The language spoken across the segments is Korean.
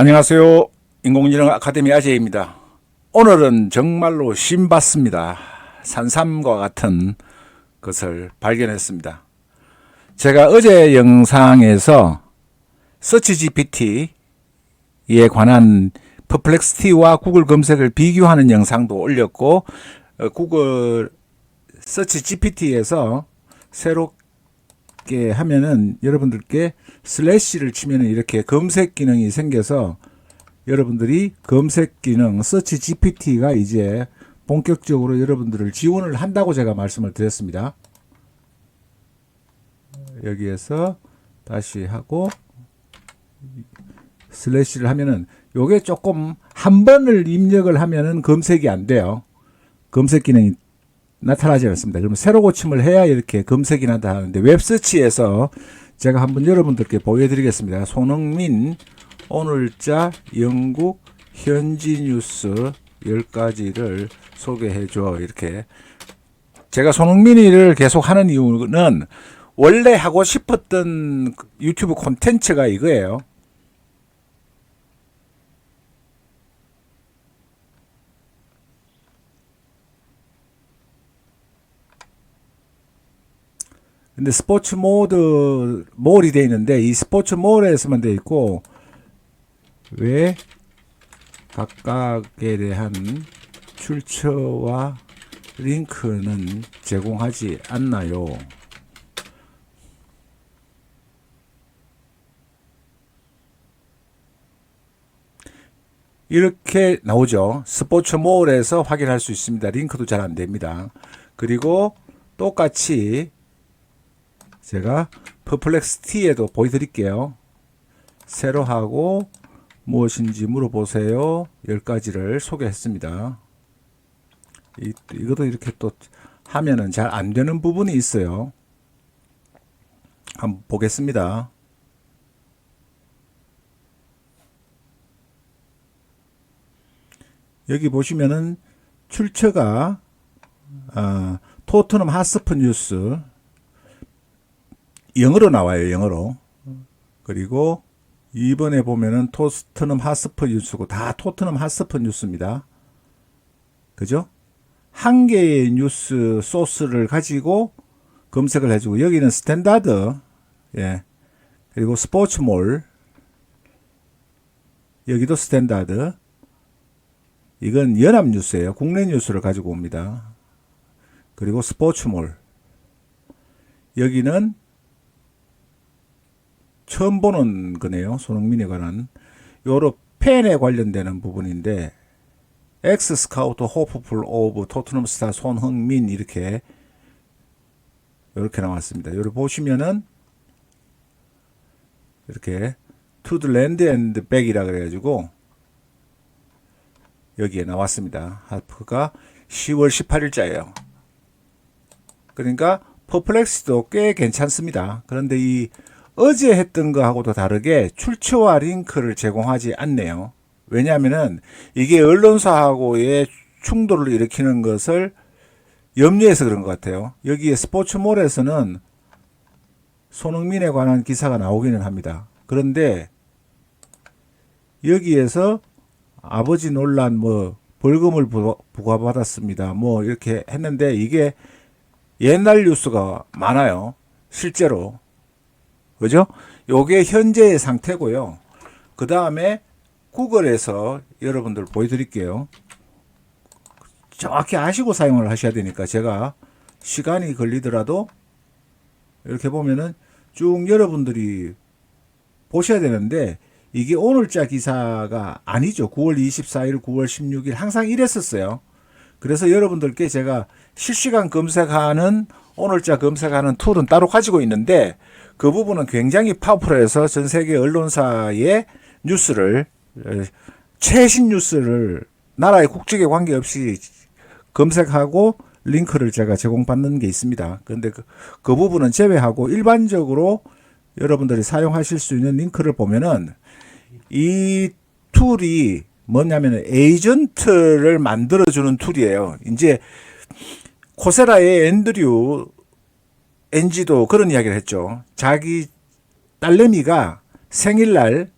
안녕하세요. 인공지능 아카데미 아재입니다. 오늘은 정말로 신봤습니다. 산삼과 같은 것을 발견했습니다. 제가 어제 영상에서 서치 GPT에 관한 퍼플렉스티와 구글 검색을 비교하는 영상도 올렸고 어, 구글 서치 GPT에서 새롭게 하면은 여러분들께 슬래시를 치면은 이렇게 검색 기능이 생겨서 여러분들이 검색 기능 서치 GPT가 이제 본격적으로 여러분들을 지원을 한다고 제가 말씀을 드렸습니다. 여기에서 다시 하고 슬래시를 하면은 요게 조금 한 번을 입력을 하면은 검색이 안 돼요. 검색 기능이 나타나지 않습니다. 그러면 새로 고침을 해야 이렇게 검색이 나타나는데 웹서치에서 제가 한번 여러분들께 보여드리겠습니다. 손흥민 오늘자 영국 현지 뉴스 10가지를 소개해줘. 이렇게. 제가 손흥민이를 계속 하는 이유는 원래 하고 싶었던 유튜브 콘텐츠가 이거예요. 근데 스포츠 모드 몰이 돼 있는데 이 스포츠 몰에서만 돼 있고 왜 각각에 대한 출처와 링크는 제공하지 않나요? 이렇게 나오죠. 스포츠 몰에서 확인할 수 있습니다. 링크도 잘 안 됩니다. 그리고 똑같이 제가 퍼플렉스티에도 보여드릴게요. 새로 하고 무엇인지 물어보세요. 10가지를 소개했습니다. 이, 이것도 이렇게 또 하면은 잘 안 되는 부분이 있어요. 한번 보겠습니다. 여기 보시면은 출처가 아, 토트넘 하스프 뉴스 영어로 나와요. 영어로. 그리고 이번에 보면은 토트넘 하스퍼 뉴스고 다 토트넘 하스퍼 뉴스입니다. 그죠? 한 개의 뉴스 소스를 가지고 검색을 해주고 여기는 스탠다드 예 그리고 스포츠몰 여기도 스탠다드 이건 연합뉴스예요. 국내 뉴스를 가지고 옵니다. 그리고 스포츠몰 여기는 처음 보는 거네요. 손흥민에 관한 요로 팬에 관련되는 부분인데 엑스 스카우트 호프풀 오브 토트넘 스타 손흥민 이렇게 이렇게 나왔습니다. 여기 보시면은 이렇게 투드 랜드 앤드 백이라 그래가지고 여기에 나왔습니다. 하프가 10월 18일자예요. 그러니까 퍼플렉스도 꽤 괜찮습니다. 그런데 이 어제 했던 거하고도 다르게 출처와 링크를 제공하지 않네요. 왜냐하면은 이게 언론사하고의 충돌을 일으키는 것을 염려해서 그런 것 같아요. 여기에 스포츠몰에서는 손흥민에 관한 기사가 나오기는 합니다. 그런데 여기에서 아버지 논란 뭐 벌금을 부과받았습니다. 뭐 이렇게 했는데 이게 옛날 뉴스가 많아요. 실제로 그죠? 요게 현재의 상태고요. 그 다음에 구글에서 여러분들 보여드릴게요. 정확히 아시고 사용을 하셔야 되니까 제가 시간이 걸리더라도 이렇게 보면은 쭉 여러분들이 보셔야 되는데 이게 오늘자 기사가 아니죠. 9월 24일, 9월 16일 항상 이랬었어요. 그래서 여러분들께 제가 실시간 검색하는 오늘자 검색하는 툴은 따로 가지고 있는데 그 부분은 굉장히 파워풀해서 전 세계 언론사의 뉴스를 최신 뉴스를 나라의 국적에 관계없이 검색하고 링크를 제가 제공받는 게 있습니다. 그런데 그, 그 부분은 제외하고 일반적으로 여러분들이 사용하실 수 있는 링크를 보면은 이 툴이 뭐냐면 에이전트를 만들어주는 툴이에요. 이제 코세라의 앤드류 NG도 그런 이야기를 했죠. 자기 딸내미가 생일날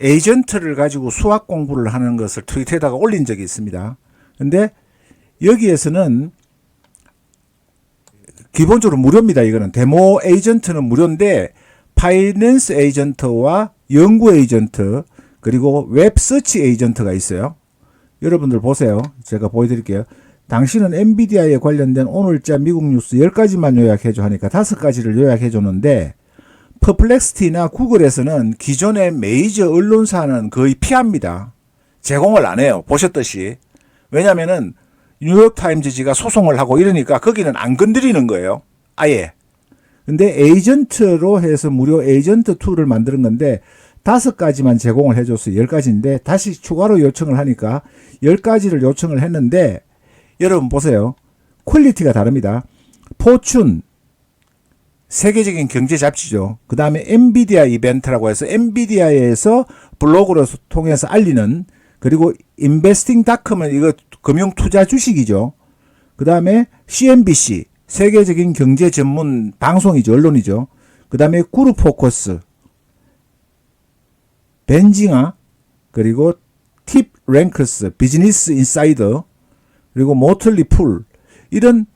에이전트를 가지고 수학 공부를 하는 것을 트위터에다가 올린 적이 있습니다. 근데 여기에서는 기본적으로 무료입니다. 이거는 데모 에이전트는 무료인데 파이낸스 에이전트와 연구 에이전트 그리고 웹 서치 에이전트가 있어요. 여러분들 보세요. 제가 보여드릴게요. 당신은 엔비디아에 관련된 오늘자 미국 뉴스 10가지만 요약해줘 하니까 5가지를 요약해줬는데 퍼플렉스티나 구글에서는 기존의 메이저 언론사는 거의 피합니다. 제공을 안 해요. 보셨듯이. 왜냐면은 뉴욕타임즈지가 소송을 하고 이러니까 거기는 안 건드리는 거예요. 아예. 근데 에이전트로 해서 무료 에이전트 툴을 만드는 건데 다섯 가지만 제공을 해줬어요. 열 가지인데 다시 추가로 요청을 하니까 열 가지를 요청을 했는데 여러분 보세요. 퀄리티가 다릅니다. 포춘 세계적인 경제 잡지죠. 그 다음에 엔비디아 이벤트라고 해서 엔비디아에서 블로그로 통해서 알리는 그리고 인베스팅닷컴은 이거 금융 투자 주식이죠. 그 다음에 CNBC 세계적인 경제 전문 방송이죠. 언론이죠. 그 다음에 그룹 포커스 벤징아 그리고 팁 랭크스 비즈니스 인사이더 그리고 모틀리 풀 이런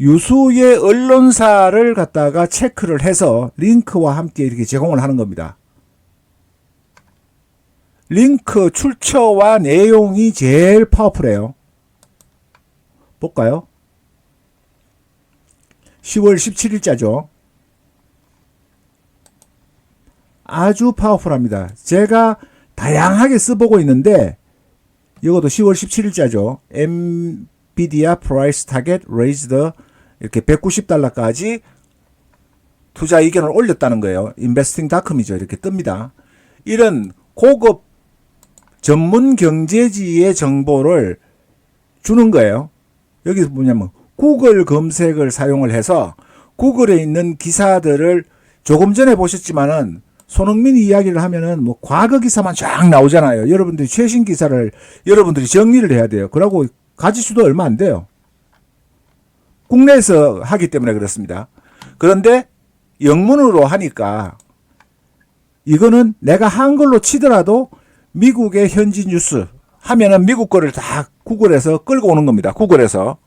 유수의 언론사를 갖다가 체크를 해서 링크와 함께 이렇게 제공을 하는 겁니다. 링크 출처와 내용이 제일 파워풀해요. 볼까요? 10월 17일자죠. 아주 파워풀합니다. 제가 다양하게 써보고 있는데 이것도 10월 17일자죠. 엔비디아 프라이스 타겟 레이즈드 이렇게 190달러까지 투자 의견을 올렸다는 거예요. 인베스팅닷컴이죠. 이렇게 뜹니다. 이런 고급 전문 경제지의 정보를 주는 거예요. 여기서 뭐냐면 구글 검색을 사용을 해서 구글에 있는 기사들을 조금 전에 보셨지만은 손흥민 이야기를 하면은 뭐 과거 기사만 쫙 나오잖아요. 여러분들이 최신 기사를 여러분들이 정리를 해야 돼요. 그러고 가지수도 얼마 안 돼요. 국내에서 하기 때문에 그렇습니다. 그런데 영문으로 하니까 이거는 내가 한글로 치더라도 미국의 현지 뉴스 하면은 미국 거를 다 구글에서 끌고 오는 겁니다. 구글에서.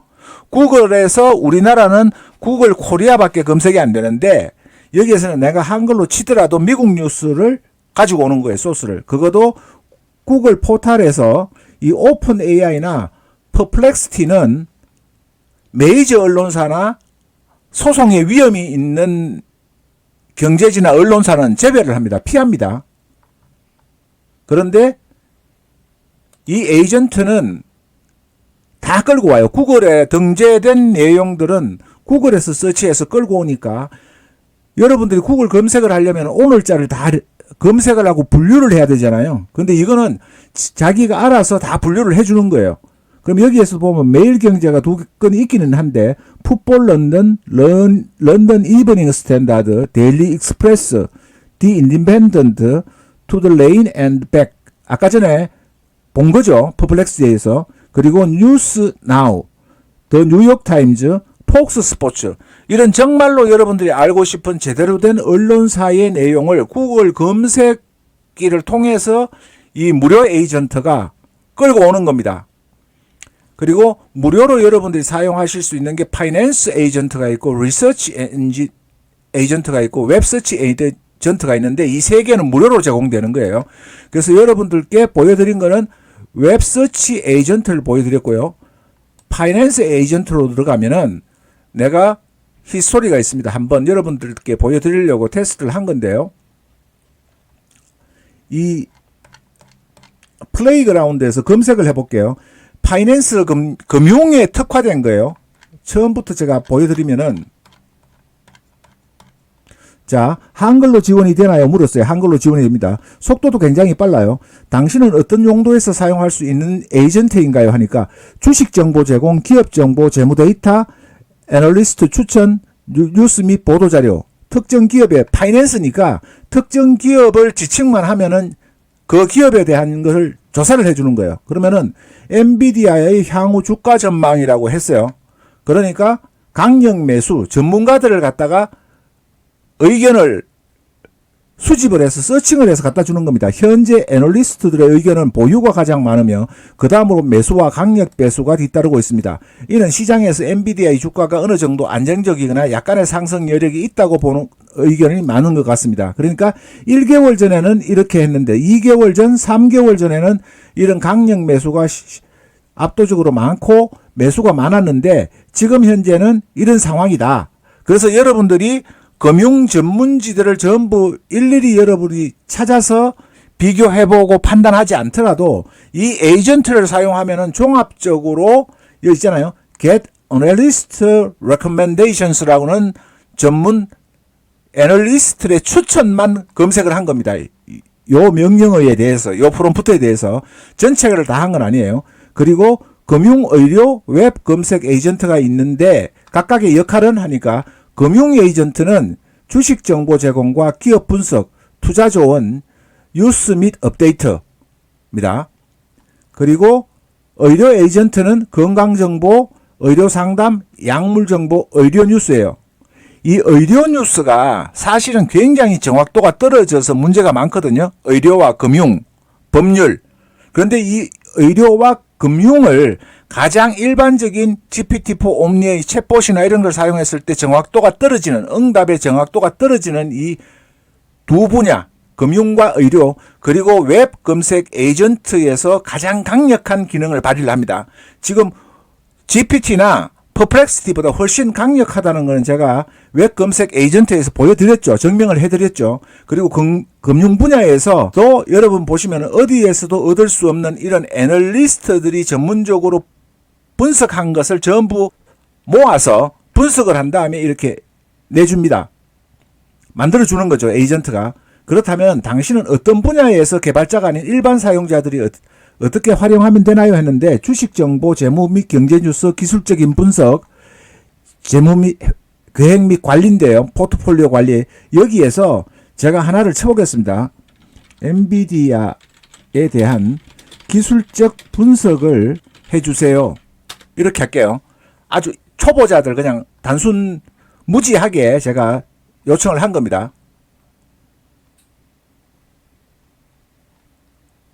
구글에서 우리나라는 구글 코리아밖에 검색이 안 되는데 여기에서는 내가 한글로 치더라도 미국 뉴스를 가지고 오는 거예요. 소스를. 그것도 구글 포탈에서 이 오픈 AI나 퍼플렉스티는 메이저 언론사나 소송의 위험이 있는 경제지나 언론사는 제외를 합니다. 피합니다. 그런데 이 에이전트는 다 끌고 와요. 구글에 등재된 내용들은 구글에서 서치해서 끌고 오니까 여러분들이 구글 검색을 하려면 오늘자를 다 검색을 하고 분류를 해야 되잖아요. 근데 이거는 자기가 알아서 다 분류를 해주는 거예요. 그럼 여기에서 보면 매일 경제가 두 건이 있기는 한데 풋볼 런던, 런, 런던 이브닝 스탠다드, 데일리 익스프레스, 디 인디펜던트, 투더 레인 앤드 백 아까 전에 본 거죠. 퍼플렉스에서 그리고 뉴스 나우, 더 뉴욕 타임즈, 폭스 스포츠 이런 정말로 여러분들이 알고 싶은 제대로 된 언론사의 내용을 구글 검색기를 통해서 이 무료 에이전트가 끌고 오는 겁니다. 그리고 무료로 여러분들이 사용하실 수 있는 게 파이낸스 에이전트가 있고 리서치 엔지 에이전트가 있고 웹서치 에이전트가 있는데 이 세 개는 무료로 제공되는 거예요. 그래서 여러분들께 보여드린 거는 웹서치 에이전트를 보여드렸고요. 파이낸스 에이전트로 들어가면은 내가 히스토리가 있습니다. 한번 여러분들께 보여드리려고 테스트를 한 건데요. 이 플레이그라운드에서 검색을 해볼게요. 파이낸스 금, 금융에 특화된 거예요. 처음부터 제가 보여드리면은 자, 한글로 지원이 되나요? 물었어요. 한글로 지원이 됩니다. 속도도 굉장히 빨라요. 당신은 어떤 용도에서 사용할 수 있는 에이전트인가요? 하니까 주식 정보 제공, 기업 정보, 재무 데이터, 애널리스트 추천, 뉴스 및 보도 자료, 특정 기업의 파이낸스니까 특정 기업을 지칭만 하면은 그 기업에 대한 것을 조사를 해주는 거예요. 그러면은 엔비디아의 향후 주가 전망이라고 했어요. 그러니까 강력 매수 전문가들을 갖다가 의견을 수집을 해서 서칭을 해서 갖다 주는 겁니다. 현재 애널리스트들의 의견은 보유가 가장 많으며 그 다음으로 매수와 강력 배수가 뒤따르고 있습니다. 이는 시장에서 엔비디아의 주가가 어느 정도 안정적이거나 약간의 상승 여력이 있다고 보는 의견이 많은 것 같습니다. 그러니까 1개월 전에는 이렇게 했는데 2개월 전, 3개월 전에는 이런 강력 매수가 시- 압도적으로 많고 매수가 많았는데 지금 현재는 이런 상황이다. 그래서 여러분들이 금융 전문지들을 전부 일일이 여러분이 찾아서 비교해보고 판단하지 않더라도 이 에이전트를 사용하면은 종합적으로 여기 있잖아요. Get Analyst Recommendations라고는 전문 애널리스트의 추천만 검색을 한 겁니다. 이- 요 명령어에 대해서, 요 프롬프트에 대해서 전체를 다 한 건 아니에요. 그리고 금융 의료 웹 검색 에이전트가 있는데 각각의 역할은 하니까 금융 에이전트는 주식 정보 제공과 기업 분석, 투자 조언, 뉴스 및 업데이트입니다. 그리고 의료 에이전트는 건강 정보, 의료 상담, 약물 정보, 의료 뉴스예요. 이 의료 뉴스가 사실은 굉장히 정확도가 떨어져서 문제가 많거든요. 의료와 금융, 법률. 그런데 이 의료와 금융을 가장 일반적인 GPT-4 옴니의 챗봇이나 이런 걸 사용했을 때 정확도가 떨어지는, 응답의 정확도가 떨어지는 이 두 분야, 금융과 의료, 그리고 웹 검색 에이전트에서 가장 강력한 기능을 발휘를 합니다. 지금 GPT나 퍼플렉시티보다 훨씬 강력하다는 것은 제가 웹 검색 에이전트에서 보여드렸죠. 증명을 해드렸죠. 그리고 금, 금융 분야에서 또 여러분 보시면 어디에서도 얻을 수 없는 이런 애널리스트들이 전문적으로 분석한 것을 전부 모아서 분석을 한 다음에 이렇게 내줍니다. 만들어주는 거죠. 에이전트가. 그렇다면 당신은 어떤 분야에서 개발자가 아닌 일반 사용자들이 어, 어떻게 활용하면 되나요? 했는데 주식 정보, 재무 및 경제 뉴스, 기술적인 분석, 재무 및 계획 및 관리인데요. 포트폴리오 관리. 여기에서 제가 하나를 쳐보겠습니다. 엔비디아에 대한 기술적 분석을 해주세요. 이렇게 할게요. 아주 초보자들 그냥 단순 무지하게 제가 요청을 한 겁니다.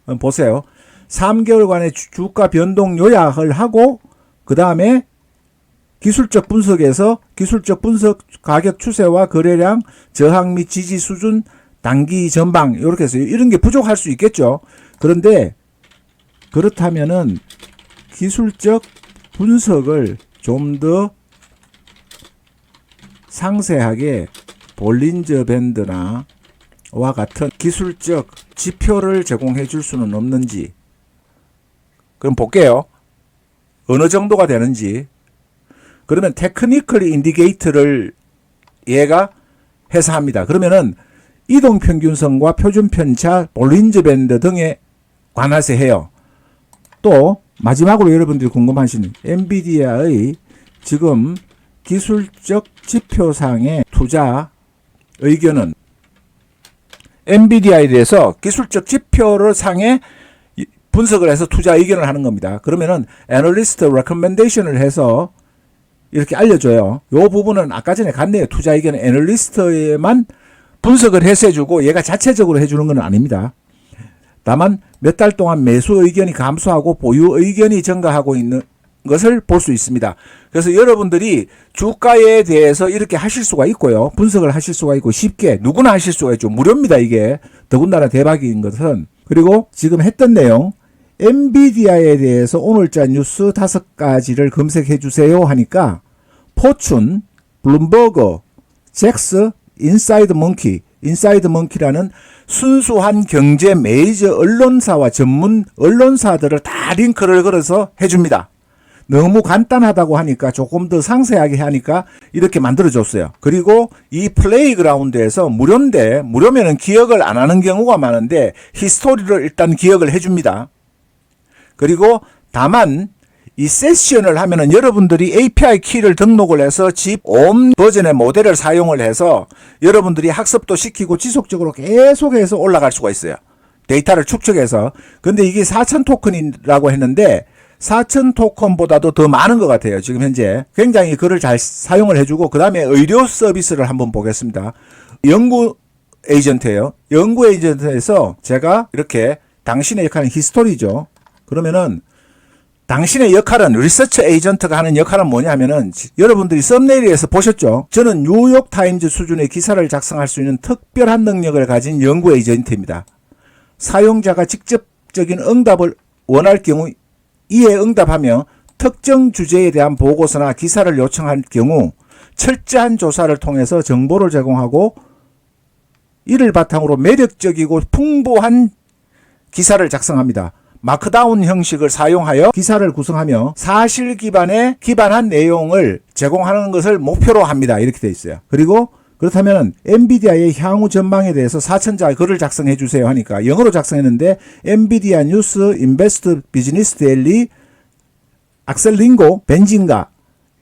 음, 보세요. 3개월간의 주- 주가 변동 요약을 하고 그 다음에 기술적 분석에서 기술적 분석 가격 추세와 거래량 저항 및 지지 수준 단기 전방 이렇게 해서 이런 게 부족할 수 있겠죠. 그런데 그렇다면은 기술적 분석을 좀 더 상세하게 볼린저 밴드나 와 같은 기술적 지표를 제공해 줄 수는 없는지 그럼 볼게요. 어느 정도가 되는지 그러면 테크니컬 인디게이터를 얘가 해서 합니다. 그러면은 이동 평균선과 표준 편차, 볼린저 밴드 등에 관해서 해요. 또 마지막으로 여러분들이 궁금하시는 엔비디아의 지금 기술적 지표상의 투자 의견은 엔비디아에 대해서 기술적 지표를 상에 이- 분석을 해서 투자 의견을 하는 겁니다. 그러면은 애널리스트 레커멘데이션을 해서 이렇게 알려줘요. 요 부분은 아까 전에 갔네요. 투자 의견 애널리스트에만 분석을 해서 해주고 얘가 자체적으로 해주는 건 아닙니다. 다만 몇 달 동안 매수 의견이 감소하고 보유 의견이 증가하고 있는 것을 볼 수 있습니다. 그래서 여러분들이 주가에 대해서 이렇게 하실 수가 있고요. 분석을 하실 수가 있고 쉽게 누구나 하실 수가 있죠. 무료입니다. 이게 더군다나 대박인 것은 그리고 지금 했던 내용 엔비디아에 대해서 오늘자 뉴스 다섯 가지를 검색해 주세요 하니까 포춘, 블룸버그, 잭스, 인사이드 몽키, 인사이드 몽키라는 순수한 경제 메이저 언론사와 전문 언론사들을 다 링크를 걸어서 해줍니다. 너무 간단하다고 하니까 조금 더 상세하게 하니까 이렇게 만들어줬어요. 그리고 이 플레이그라운드에서 무료인데 무료면은 기억을 안 하는 경우가 많은데 히스토리를 일단 기억을 해줍니다. 그리고 다만 이 세션을 하면은 여러분들이 API 키를 등록을 해서 집온 버전의 모델을 사용을 해서 여러분들이 학습도 시키고 지속적으로 계속해서 올라갈 수가 있어요. 데이터를 축적해서. 근데 이게 4천 토큰이라고 했는데 4천 토큰보다도 더 많은 것 같아요. 지금 현재 굉장히 그를 잘 사용을 해주고 그 다음에 의료 서비스를 한번 보겠습니다. 연구 에이전트예요. 연구 에이전트에서 제가 이렇게 당신의 역할은 히스토리죠. 그러면은 당신의 역할은 리서치 에이전트가 하는 역할은 뭐냐면은 지- 여러분들이 썸네일에서 보셨죠. 저는 뉴욕 타임즈 수준의 기사를 작성할 수 있는 특별한 능력을 가진 연구 에이전트입니다. 사용자가 직접적인 응답을 원할 경우 이에 응답하며 특정 주제에 대한 보고서나 기사를 요청할 경우 철저한 조사를 통해서 정보를 제공하고 이를 바탕으로 매력적이고 풍부한 기사를 작성합니다. 마크다운 형식을 사용하여 기사를 구성하며 사실 기반에 기반한 내용을 제공하는 것을 목표로 합니다. 이렇게 돼 있어요. 그리고 그렇다면 엔비디아의 향후 전망에 대해서 4천자 글을 작성해 주세요 하니까 영어로 작성했는데 엔비디아 뉴스 인베스트 비즈니스 데일리 악셀링고 벤진가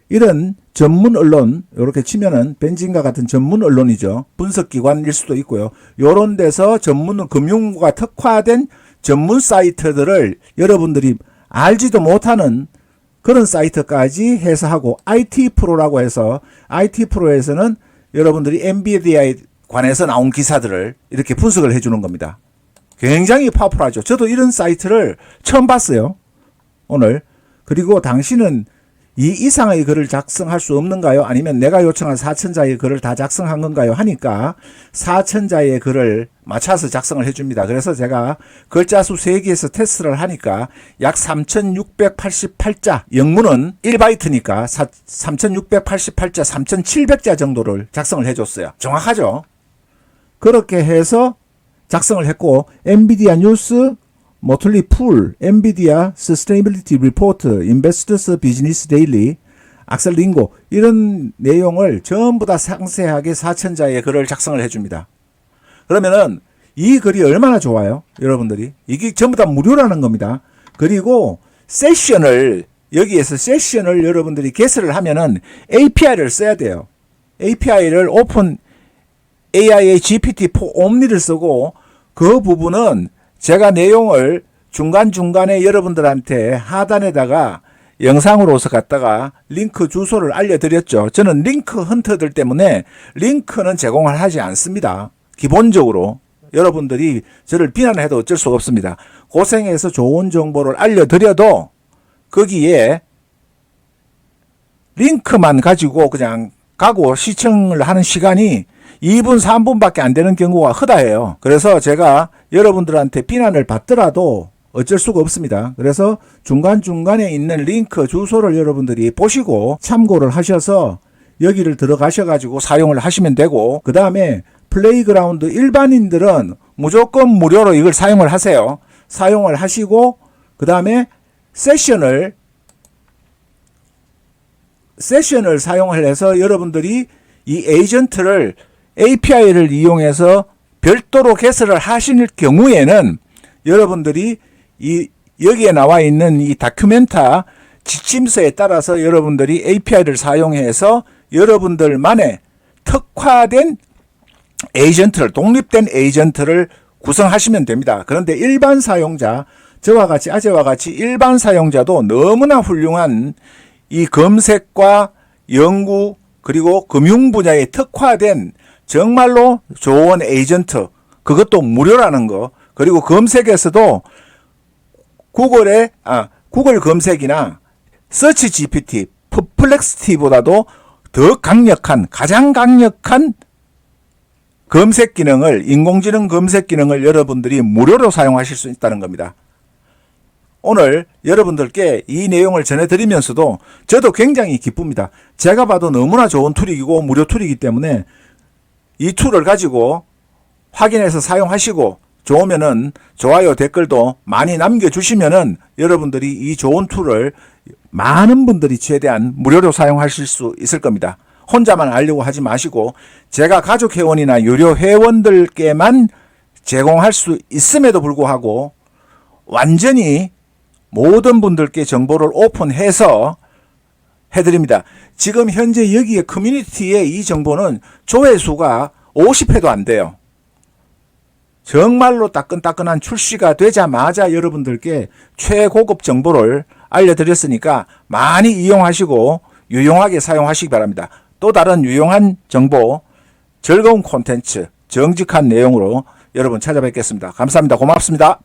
이런 전문 언론 이렇게 치면은 벤진가 같은 전문 언론이죠 분석 기관일 수도 있고요 요런 데서 전문 금융과 특화된 전문 사이트들을 여러분들이 알지도 못하는 그런 사이트까지 해서 하고 IT 프로라고 해서 IT 프로에서는 여러분들이 엔비디아에 관해서 나온 기사들을 이렇게 분석을 해주는 겁니다. 굉장히 파워풀하죠. 저도 이런 사이트를 처음 봤어요. 오늘. 그리고 당신은 이 이상의 글을 작성할 수 없는가요? 아니면 내가 요청한 4천자의 글을 다 작성한 건가요? 하니까 4천자의 글을 맞춰서 작성을 해줍니다. 그래서 제가 글자 수 3개에서 테스트를 하니까 약 3688자, 영문은 1바이트니까 3688자, 3700자 정도를 작성을 해줬어요. 정확하죠? 그렇게 해서 작성을 했고 엔비디아 뉴스 모틀리 풀, 엔비디아 인베스터스 비즈니스 데일리, 악셀링고 이런 내용을 전부 다 상세하게 4천자의 글을 작성을 해줍니다. 그러면은 이 글이 얼마나 좋아요? 여러분들이. 이게 전부 다 무료라는 겁니다. 그리고 세션을 여기에서 세션을 여러분들이 개설을 하면은 API를 써야 돼요. API를 오픈 AI의 GPT-4 옴니를 쓰고 그 부분은 제가 내용을 중간중간에 여러분들한테 하단에다가 영상으로서 갖다가 링크 주소를 알려드렸죠. 저는 링크 헌터들 때문에 링크는 제공을 하지 않습니다. 기본적으로 여러분들이 저를 비난해도 어쩔 수가 없습니다. 고생해서 좋은 정보를 알려드려도 거기에 링크만 가지고 그냥 가고 시청을 하는 시간이 2분, 3분밖에 안 되는 경우가 허다해요. 그래서 제가 여러분들한테 비난을 받더라도 어쩔 수가 없습니다. 그래서 중간중간에 있는 링크 주소를 여러분들이 보시고 참고를 하셔서 여기를 들어가셔가지고 사용을 하시면 되고, 그 다음에 플레이그라운드 일반인들은 무조건 무료로 이걸 사용을 하세요. 사용을 하시고, 그 다음에 세션을 세션을 사용을 해서 여러분들이 이 에이전트를 API를 이용해서 별도로 개설을 하실 경우에는 여러분들이 이 여기에 나와 있는 이 다큐멘타 지침서에 따라서 여러분들이 API를 사용해서 여러분들만의 특화된 에이전트를 독립된 에이전트를 구성하시면 됩니다. 그런데 일반 사용자 저와 같이 아재와 같이 일반 사용자도 너무나 훌륭한 이 검색과 연구 그리고 금융 분야에 특화된 정말로 좋은 에이전트 그것도 무료라는 거 그리고 검색에서도 구글의 아 구글 검색이나 서치 GPT, 퍼플렉스티보다도 더 강력한 가장 강력한 검색 기능을 인공지능 검색 기능을 여러분들이 무료로 사용하실 수 있다는 겁니다. 오늘 여러분들께 이 내용을 전해드리면서도 저도 굉장히 기쁩니다. 제가 봐도 너무나 좋은 툴이고 무료 툴이기 때문에 이 툴을 가지고 확인해서 사용하시고 좋으면은 좋아요 댓글도 많이 남겨주시면은 여러분들이 이 좋은 툴을 많은 분들이 최대한 무료로 사용하실 수 있을 겁니다. 혼자만 알려고 하지 마시고 제가 가족 회원이나 유료 회원들께만 제공할 수 있음에도 불구하고 완전히 모든 분들께 정보를 오픈해서 해드립니다. 지금 현재 여기에 커뮤니티에 이 정보는 조회수가 50회도 안 돼요. 정말로 따끈따끈한 출시가 되자마자 여러분들께 최고급 정보를 알려드렸으니까 많이 이용하시고 유용하게 사용하시기 바랍니다. 또 다른 유용한 정보, 즐거운 콘텐츠, 정직한 내용으로 여러분 찾아뵙겠습니다. 감사합니다. 고맙습니다.